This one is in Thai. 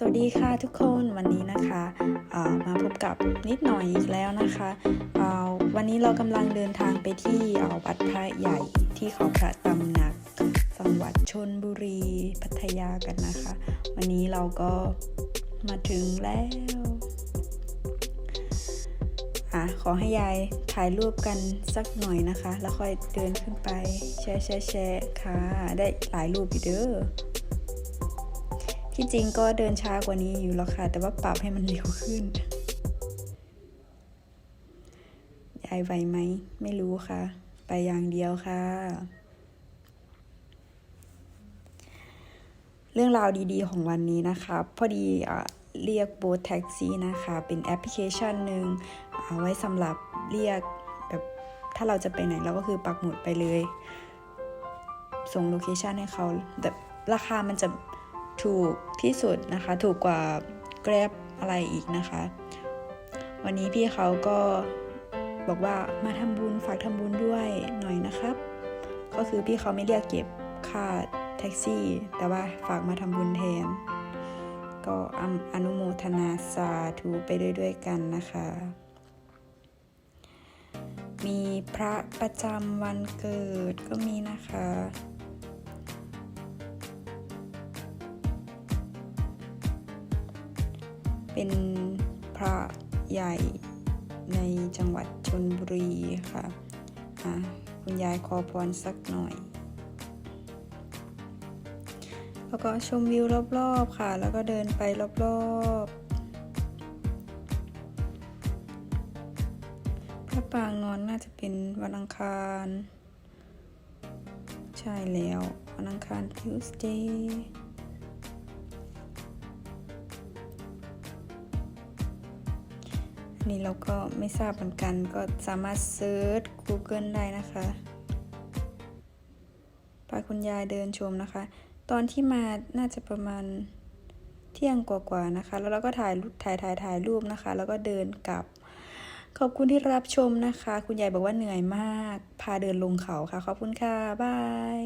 สวัสดีค่ะทุกคนวันนี้นะคะมาพบกับนิดหน่อยอีกแล้วนะคะวันนี้เรากำลังเดินทางไปที่อ่อวัดพระใหญ่ที่เขาพระตำหนักจังหวัดชนบุรีพัทยากันนะคะ วันนี้เราก็มาถึงแล้วอะขอให้ยายถ่ายรูปกันสักหน่อยนะคะ แล้วค่อยเดินขึ้นไปแชร์แชร์แชร์ค่ะ ได้หลายรูปอยู่เด้อ ที่จริงก็เดินช้ากว่านี้อยู่แล้วค่ะ แต่ว่าปรับให้มันเร็วขึ้นยายไหวไหม ไม่รู้ค่ะ ไปอย่างเดียวค่ะ เรื่องราวดีๆของวันนี้นะคะ พอดีอะเรียกโบทแท็กซี่นะคะ เป็นแอปพลิเคชันหนึ่งเอาไว้สำหรับเรียกแบบถ้าเราจะไปไหนเราก็คือปักหมุดไปเลย ส่งโลเคชันให้เขาแต่ราคามันจะ ถูกที่สุดนะคะ ถูกกว่า Grab อะไรอีกนะคะ วันนี้พี่เขาก็บอกว่ามาทำบุญฝากทำบุญด้วยหน่อยนะครับ ก็คือพี่เขาไม่เรียกเก็บค่าแท็กซี่ แต่ว่าฝากมาทำบุญแทน ก็อนุโมทนาสาธุไปด้วยด้วยๆกันนะคะ มีพระประจำวันเกิดก็มีนะคะ เป็นพระใหญ่ในจังหวัดชนบุรีค่ะคุณยายขอพรสักหน่อย แล้วก็ชมวิวรอบๆค่ะ แล้วก็เดินไปรอบๆพระปรางนอนน่าจะเป็นวันอังคาร ใช่แล้ว วันอังคาร Tuesday นี้เราก็ไม่ทราบเหมือนกัน ก็สามารถเซิร์ช Google ได้นะคะพาคุณยายเดินชมนะคะ ตอนที่มาน่าจะประมาณเที่ยงกว่าๆนะคะ แล้วเราก็ถ่ายรูปถ่ายถ่ายถ่ายรูปนะคะ แล้วก็เดินกลับ ขอบคุณที่รับชมนะคะ คุณยายบอกว่าเหนื่อยมาก พาเดินลงเขาค่ะ ขอบคุณค่ะ บาย